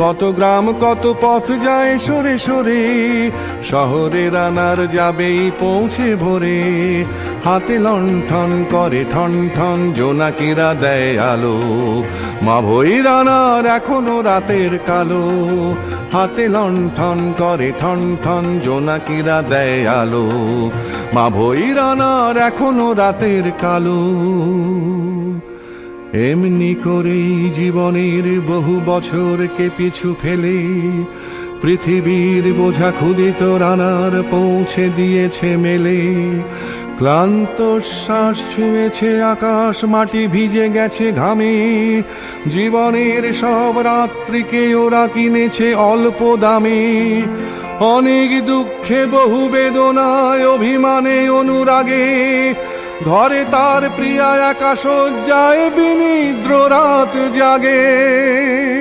কত গ্রাম, কত পথ যায় সরে সরে। শহরে রানার যাবেই, পৌঁছে ভোরে। হাতে লণ্ঠন করে ঠন ঠন, জোনাকিরা দেয় আলো। মা ভই রানার এখনও রাতের কালো। হাতে লণ্ঠন করে ঠন ঠন, জোনাকিরা দেয় আলো। মা ভই রানার এখনও রাতের কালো। এমনি করেই জীবনের বহু বছরকে পিছু ফেলে, পৃথিবীর বোঝা ক্ষুদিত রানার পৌঁছে দিয়েছে মেলে। ক্লান্ত শ্বাস ছুঁয়েছে আকাশ, মাটি ভিজে গেছে ঘামে। জীবনের সব রাত্রিকে ওরা কিনেছে অল্প দামে। অনেক দুঃখে বহু বেদনায় অভিমানে অনুরাগে। ঘরে তার প্রিয়া একা যায় বিনিদ্র রাত জাগে।